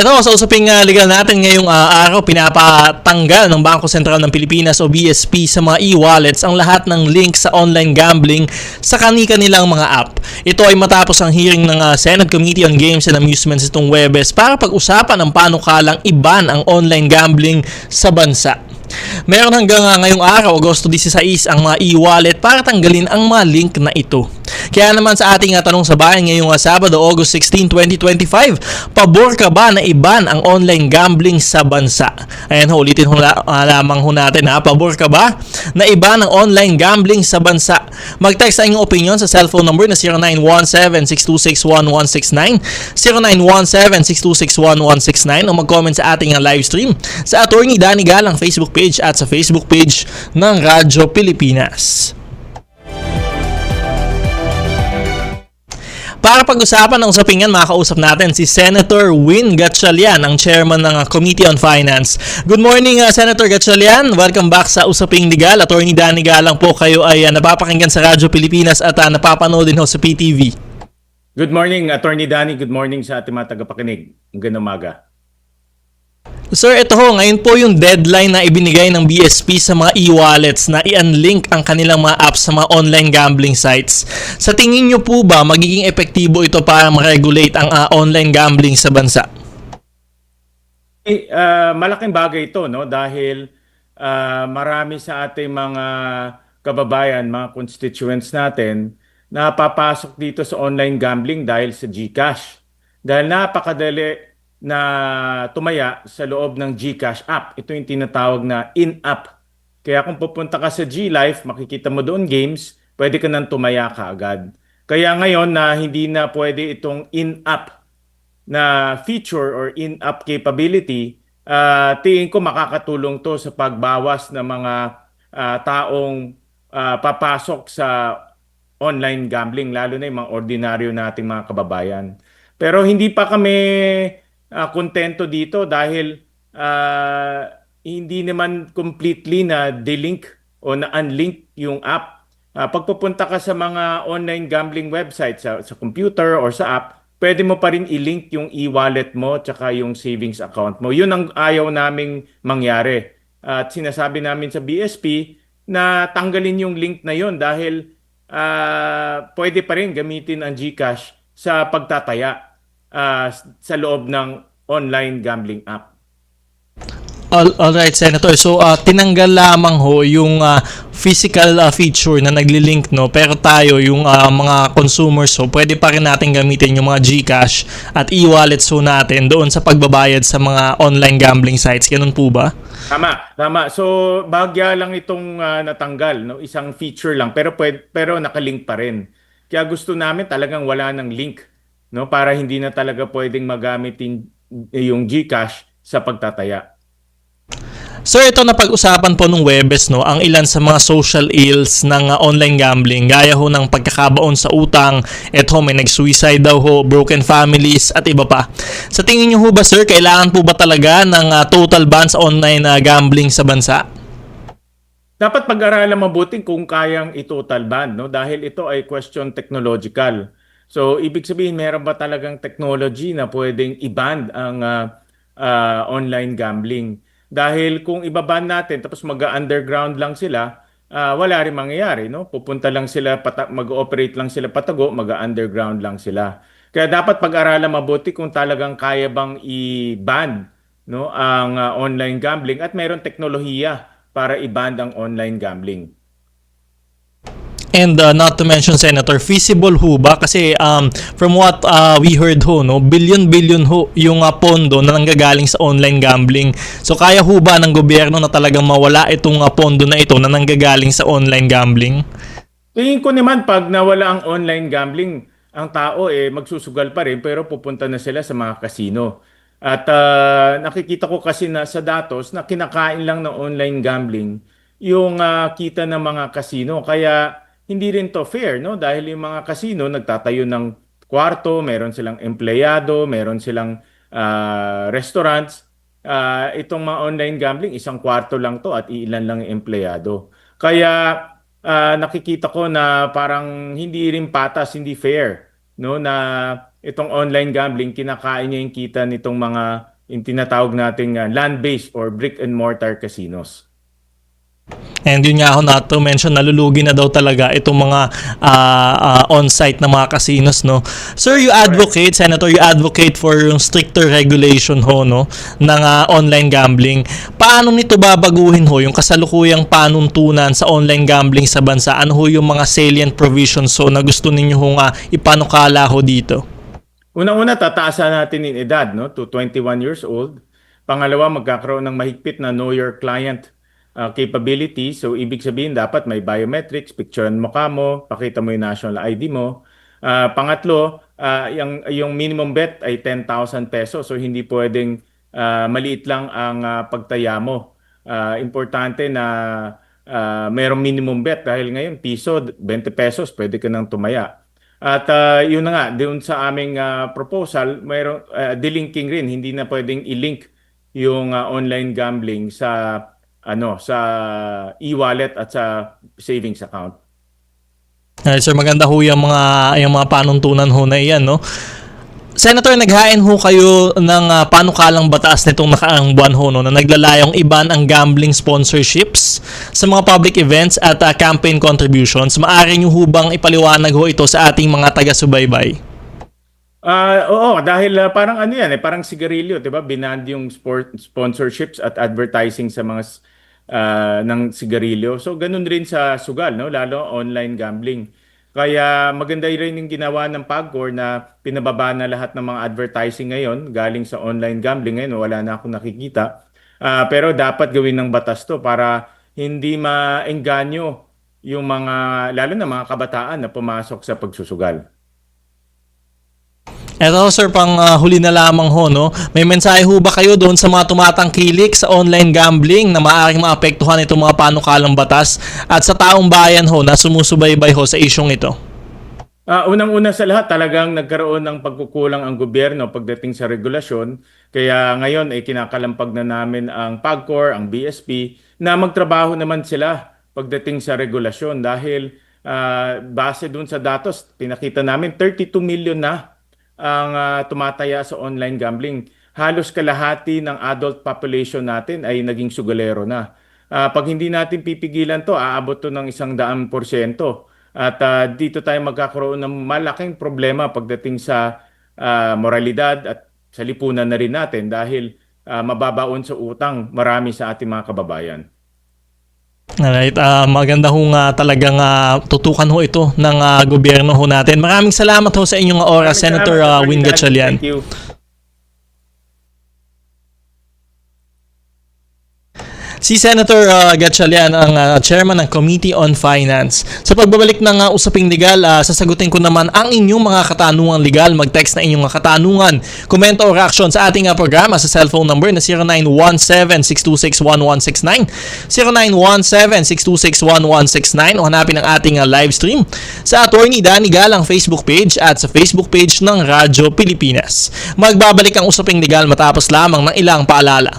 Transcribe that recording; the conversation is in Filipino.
Ito, sa usaping uh, legal natin ngayong uh, araw, pinapatanggal ng Bangko Sentral ng Pilipinas o BSP sa mga e-wallets ang lahat ng link sa online gambling sa kani-kanilang mga app. Ito ay matapos ang hearing ng uh, Senate Committee on Games and Amusements itong Webes para pag-usapan ang panukalang iban ang online gambling sa bansa. Meron hanggang uh, ngayong araw, Agosto 16, ang mga e-wallet para tanggalin ang mga link na ito. Kaya naman sa ating uh, tanong sa bayan ngayong uh, Sabado, August 16, 2025, pabor ka ba na iban ang online gambling sa bansa? Ayan ho, ulitin ho la, uh, lamang ho natin ha, pabor ka ba na iban ang online gambling sa bansa? Mag-text sa inyong opinion sa cellphone number na 0917-626-1169, 0917-626-1169 o mag-comment sa ating live stream sa Attorney Danny Galang Facebook page at sa Facebook page ng Radyo Pilipinas. Para pag-usapan ng usapin yan, makakausap natin si Senator Win Gatchalian, ang chairman ng uh, Committee on Finance. Good morning, uh, Senator Gatchalian. Welcome back sa Usaping Legal. Attorney Danny Galang po kayo ay uh, napapakinggan sa Radyo Pilipinas at uh, napapanood din ho sa PTV. Good morning, Attorney Danny. Good morning sa ating mga tagapakinig. Magandang umaga. Sir, ito ho, ngayon po yung deadline na ibinigay ng BSP sa mga e-wallets na i-unlink ang kanilang mga apps sa mga online gambling sites. Sa tingin nyo po ba magiging epektibo ito para ma-regulate ang uh, online gambling sa bansa? Uh, malaking bagay ito no dahil uh, marami sa ating mga kababayan, mga constituents natin na papasok dito sa online gambling dahil sa GCash. Dahil napakadali na tumaya sa loob ng GCash app. Ito yung tinatawag na in-app. Kaya kung pupunta ka sa GLife, makikita mo doon games, pwede ka nang tumaya ka agad. Kaya ngayon na hindi na pwede itong in-app na feature or in-app capability, uh, tingin ko makakatulong to sa pagbawas ng mga uh, taong uh, papasok sa online gambling, lalo na yung mga ordinaryo nating mga kababayan. Pero hindi pa kami uh, kontento dito dahil uh, hindi naman completely na delink o na unlink yung app. Uh, pagpupunta ka sa mga online gambling website sa, sa computer or sa app, pwede mo pa rin i-link yung e-wallet mo tsaka yung savings account mo. Yun ang ayaw naming mangyari. At sinasabi namin sa BSP na tanggalin yung link na yun dahil uh, pwede pa rin gamitin ang GCash sa pagtataya uh, sa loob ng online gambling app. All, all right, Senator. So, uh, tinanggal lamang ho yung uh, physical uh, feature na nagli-link, no? Pero tayo, yung uh, mga consumers, so pwede pa rin natin gamitin yung mga GCash at e-wallets ho natin doon sa pagbabayad sa mga online gambling sites. Ganun po ba? Tama, tama. So, bagya lang itong uh, natanggal, no? Isang feature lang, pero pwede, pero nakalink pa rin. Kaya gusto namin talagang wala ng link, no? Para hindi na talaga pwedeng magamit yung GCash sa pagtataya. Sir, ito na pag-usapan po nung Webes no, ang ilan sa mga social ills ng uh, online gambling gaya ho ng pagkakabaon sa utang, eto may nag-suicide daw ho, broken families at iba pa. Sa tingin niyo ho ba sir, kailangan po ba talaga ng uh, total ban sa online uh, gambling sa bansa? Dapat pag-aralan mabuti kung kayang i-total ban no dahil ito ay question technological. So ibig sabihin meron ba talagang technology na pwedeng i-ban ang uh, uh, online gambling? Dahil kung ibaban natin tapos mag-underground lang sila, uh, wala rin mangyayari. No? Pupunta lang sila, mag-ooperate lang sila patago, mag-underground lang sila. Kaya dapat pag-aralan mabuti kung talagang kaya bang i-ban no, ang uh, online gambling at mayroon teknolohiya para i-ban ang online gambling. And uh, not to mention Senator, feasible ho ba kasi um, from what uh, we heard ho no, billion billion ho yung uh, pondo na nanggagaling sa online gambling. So kaya ho ba ng gobyerno na talagang mawala itong uh, pondo na ito na nanggagaling sa online gambling? Tingin ko naman pag nawala ang online gambling, ang tao eh magsusugal pa rin pero pupunta na sila sa mga casino. At uh, nakikita ko kasi na sa datos na kinakain lang ng online gambling yung uh, kita ng mga casino. Kaya hindi rin to fair, no? Dahil yung mga casino nagtatayo ng kwarto, meron silang empleyado, meron silang uh, restaurants. Uh, itong mga online gambling, isang kwarto lang to at ilan lang empleyado. Kaya uh, nakikita ko na parang hindi rin patas, hindi fair, no? Na itong online gambling, kinakain niya yung kita nitong mga yung tinatawag nating ah, land-based or brick and mortar casinos. And yun nga ako na to mention, nalulugi na daw talaga itong mga ah, ah, on-site na mga casinos, no? Sir, you advocate, Senator, you advocate for yung stricter regulation ho, no? ng ah, online gambling. Paano nito babaguhin ho yung kasalukuyang panuntunan sa online gambling sa bansa? Ano ho yung mga salient provisions ho na gusto ninyo ho nga ipanukala ho dito? Unang-una, tataasan natin yung edad no, to 21 years old. Pangalawa, magkakaroon ng mahigpit na know your client uh, capability. So, ibig sabihin, dapat may biometrics, picturean mo ka mo, pakita mo yung national ID mo. Ah, pangatlo, ah, yung, yung minimum bet ay 10,000 pesos. So, hindi pwedeng ah, maliit lang ang ah, pagtaya mo. Ah, importante na ah, mayroong minimum bet dahil ngayon piso, 20 pesos, pwede ka nang tumaya. At ah, yun na nga, doon sa aming ah, proposal, mayroong uh, delinking rin, hindi na pwedeng i-link yung ah, online gambling sa ano sa e-wallet at sa savings account. Alright, sir, maganda ho yung mga, yung mga panuntunan ho na iyan, no? Senator, naghain ho kayo ng uh, panukalang batas nitong nakaang buwan ho, no, na naglalayong iban ang gambling sponsorships sa mga public events at uh, campaign contributions. Maaari nyo ho bang ipaliwanag ho ito sa ating mga taga-subaybay? Ah, oo, dahil ah, parang ano yan, eh, parang sigarilyo, 'di ba? Binand yung sport sponsorships at advertising sa mga ah, ng sigarilyo. So ganun rin sa sugal, no? Lalo online gambling. Kaya maganda rin yung ginawa ng PAGCOR na pinababa na lahat ng mga advertising ngayon galing sa online gambling ngayon, wala na akong nakikita. Ah, pero dapat gawin ng batas 'to para hindi maengganyo yung mga lalo na mga kabataan na pumasok sa pagsusugal. Eto sir, pang uh, huli na lamang ho, no? May mensahe ho ba kayo doon sa mga tumatangkilik sa online gambling na maaaring maapektuhan itong mga panukalang batas at sa taong bayan ho na sumusubaybay ho sa isyong ito? Ah, unang-una sa lahat, talagang nagkaroon ng pagkukulang ang gobyerno pagdating sa regulasyon. Kaya ngayon ay kinakalampag na namin ang PAGCOR, ang BSP, na magtrabaho naman sila pagdating sa regulasyon dahil ah, base dun sa datos, pinakita namin 32 million na ang ah, tumataya sa online gambling. Halos kalahati ng adult population natin ay naging sugalero na. Ah, pag hindi natin pipigilan to, aabot to ng isang daang porsyento. At ah, dito tayo magkakaroon ng malaking problema pagdating sa ah, moralidad at sa lipunan na rin natin dahil ah, mababaon sa utang marami sa ating mga kababayan. Alright, ah, maganda ho nga talagang ah, tutukan ho ito ng ah, gobyerno ho natin. Maraming salamat ho sa inyong oras, Senator uh, Salamat, Win Attorney Dan. Gatchalian. Thank you. Si Senator uh, Gatchalian ang uh, chairman ng Committee on Finance. Sa pagbabalik ng uh, usaping legal, uh, sasagutin ko naman ang inyong mga katanungan legal. Mag-text na inyong mga katanungan, komento o reaction sa ating uh, programa sa cellphone number na 0917-626-1169, 0917-626-1169 o hanapin ang ating uh, live stream sa Attorney Danny Galang Facebook page at sa Facebook page ng Radyo Pilipinas. Magbabalik ang usaping legal matapos lamang ng ilang paalala.